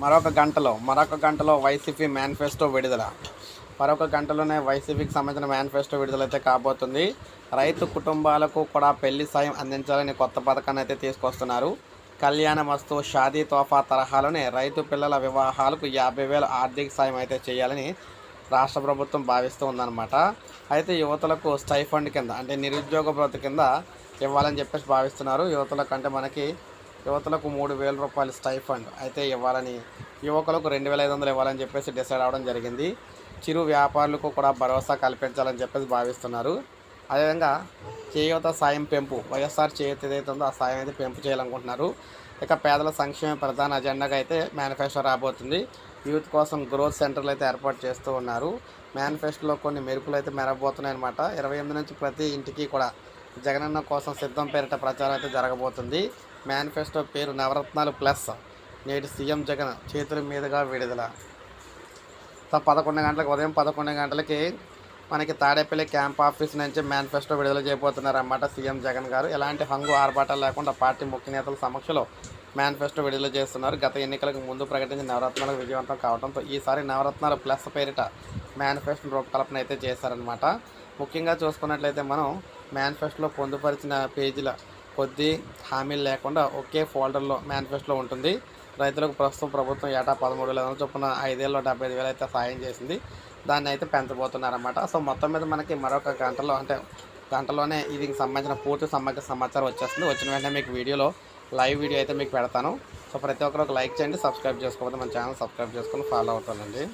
మరొక గంటలో మరొక గంటలో వైసీపీ మేనిఫెస్టో విడుదల. మరొక గంటలోనే వైసీపీకి సంబంధించిన మేనిఫెస్టో విడుదలైతే కాబోతుంది. రైతు కుటుంబాలకు కూడా పెళ్ళి సాయం అందించాలని కొత్త పథకాన్ని అయితే తీసుకొస్తున్నారు. కళ్యాణ వస్తు షాదీ తోఫా తరహాలోనే రైతు పిల్లల వివాహాలకు యాభై వేల ఆర్థిక సాయం అయితే చేయాలని రాష్ట్ర ప్రభుత్వం భావిస్తూ ఉందన్నమాట. అయితే యువతలకు స్టైఫండ్ కింద అంటే నిరుద్యోగ భృతి కింద ఇవ్వాలని చెప్పేసి భావిస్తున్నారు. యువతలకు అంటే మనకి యువతలకు మూడు వేల రూపాయలు స్టైఫండ్ అయితే ఇవ్వాలని యువకులకు రెండు వేల ఐదు వందలు ఇవ్వాలని చెప్పేసి డిసైడ్ అవ్వడం జరిగింది. చిరు వ్యాపారులకు కూడా భరోసా కల్పించాలని చెప్పేసి భావిస్తున్నారు. అదేవిధంగా చేయూత సాయం పెంపు వైఎస్ఆర్ చేయూత ఏదైతే ఉందో ఆ సాయం అయితే పెంపు చేయాలనుకుంటున్నారు. ఇక పేదల సంక్షేమ ప్రధాన అజెండాగా అయితే మేనిఫెస్టో రాబోతుంది. యూత్ కోసం గ్రోత్ సెంటర్లు అయితే ఏర్పాటు చేస్తూ ఉన్నారు. మేనిఫెస్టోలో కొన్ని మెరుపులు అయితే మెరగబోతున్నాయన్నమాట ఇరవై ఎనిమిది నుంచి ప్రతి ఇంటికి కూడా జగనన్న కోసం సిద్ధం పేరిట ప్రచారం అయితే జరగబోతుంది. మేనిఫెస్టో పేరు నవరత్నాలు ప్లస్. నేటి సీఎం జగన్ చేతుల మీదుగా విడుదల. సో పదకొండు గంటలకు ఉదయం పదకొండు గంటలకి మనకి తాడేపల్లి క్యాంప్ ఆఫీస్ నుంచి మేనిఫెస్టో విడుదల చేయబోతున్నారన్నమాట సీఎం జగన్ గారు. ఎలాంటి హంగు ఆర్భాటాలు లేకుండా పార్టీ ముఖ్య నేతల సమక్షంలో మేనిఫెస్టో విడుదల చేస్తున్నారు. గత ఎన్నికలకు ముందు ప్రకటించిన నవరత్నాలకు విజయవంతం కావడంతో ఈసారి నవరత్నాలు ప్లస్ పేరిట మేనిఫెస్టో రూపకల్పన అయితే చేశారనమాట ముఖ్యంగా చూసుకున్నట్లయితే మనం మేనిఫెస్టోలో పొందుపరిచిన పేజీల కొద్ది హామీలు లేకుండా ఒకే ఫోల్డర్లో మేనిఫెస్టోలో ఉంటుంది. రైతులకు ప్రస్తుతం ప్రభుత్వం ఏటా పదమూడు వేల చొప్పున ఐదేళ్ళు డెబ్బై ఐదు వేలు అయితే సాయం చేసింది. దాన్ని అయితే పెంచబోతున్నారన్నమాట. సో మొత్తం మీద మనకి మరొక గంటలో అంటే గంటలోనే ఇది సంబంధించిన పూర్తి సమగ్ర సమాచారం వచ్చేస్తుంది. వచ్చిన వెంటనే మీకు వీడియోలో లైవ్ వీడియో అయితే మీకు పెడతాను. సో ప్రతి ఒక్కరు ఒక లైక్ చేయండి. సబ్స్క్రైబ్ చేసుకోకపోతే మన ఛానల్ సబ్స్క్రైబ్ చేసుకొని ఫాలో అవుతానండి.